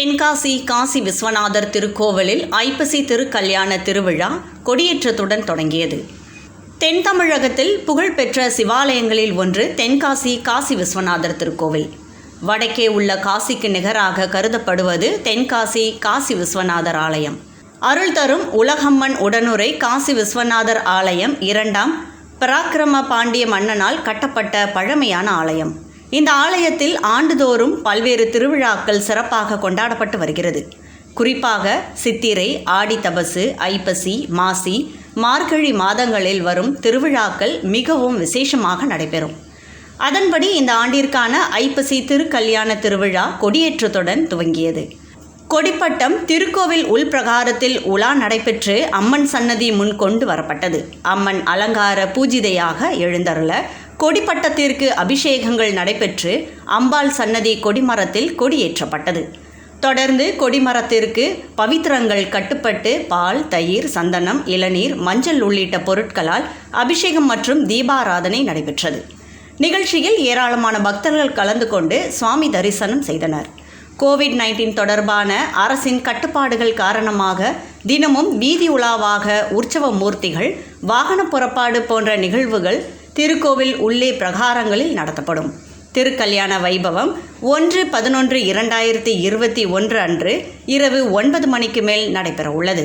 தென்காசி காசி விஸ்வநாதர் திருக்கோவிலில் ஐப்பசி திருக்கல்யாண திருவிழா கொடியேற்றத்துடன் தொடங்கியது. தென் தமிழகத்தில் புகழ்பெற்ற சிவாலயங்களில் ஒன்று தென்காசி காசி விஸ்வநாதர் திருக்கோவில். வடக்கே உள்ள காசிக்கு நிகராக கருதப்படுவது தென்காசி காசி விஸ்வநாதர் ஆலயம். அருள் தரும் உலகம்மன் உடனுரை காசி விஸ்வநாதர் ஆலயம் இரண்டாம். பராக்கிரம பாண்டிய மன்னனால் கட்டப்பட்ட பழமையான ஆலயம். இந்த ஆலயத்தில் ஆண்டுதோறும் பல்வேறு திருவிழாக்கள் சிறப்பாக கொண்டாடப்பட்டு வருகிறது. குறிப்பாக சித்திரை ஆடி தபசு ஐப்பசி மாசி மார்கழி மாதங்களில் வரும் திருவிழாக்கள் மிகவும் விசேஷமாக நடைபெறும். அதன்படி இந்த ஆண்டிற்கான ஐப்பசி திருக்கல்யாண திருவிழா கொடியேற்றத்துடன் துவங்கியது. கொடிப்பட்டம் திருக்கோவில் உள்பிரகாரத்தில் உலா நடைபெற்று அம்மன் சன்னதி முன் கொண்டு வரப்பட்டது. அம்மன் அலங்கார பூஜிதையாக எழுந்தருள கொடிப்பட்டத்திற்கு அபிஷேகங்கள் நடைபெற்று அம்பாள் சன்னதி கொடிமரத்தில் கொடியேற்றப்பட்டது. தொடர்ந்து கொடிமரத்திற்கு பவித்திரங்கள் கட்டுப்பட்டு பால் தயிர் சந்தனம் இளநீர் மஞ்சள் உள்ளிட்ட பொருட்களால் அபிஷேகம் மற்றும் தீபாராதனை நடைபெற்றது. நிகழ்ச்சியில் ஏராளமான பக்தர்கள் கலந்து கொண்டு சுவாமி தரிசனம் செய்தனர். கோவிட் நைன்டீன் தொடர்பான அரசின் கட்டுப்பாடுகள் காரணமாக தினமும் வீதி உலாவாக உற்சவ மூர்த்திகள் வாகன புறப்பாடு போன்ற நிகழ்வுகள் திருக்கோவில் உள்ளே பிரகாரங்களில் நடத்தப்படும். திருக்கல்யாண வைபவம் ஒன்று பதினொன்று இரண்டாயிரத்தி இருபத்தி ஒன்று அன்று இரவு ஒன்பது மணிக்கு மேல் நடைபெற உள்ளது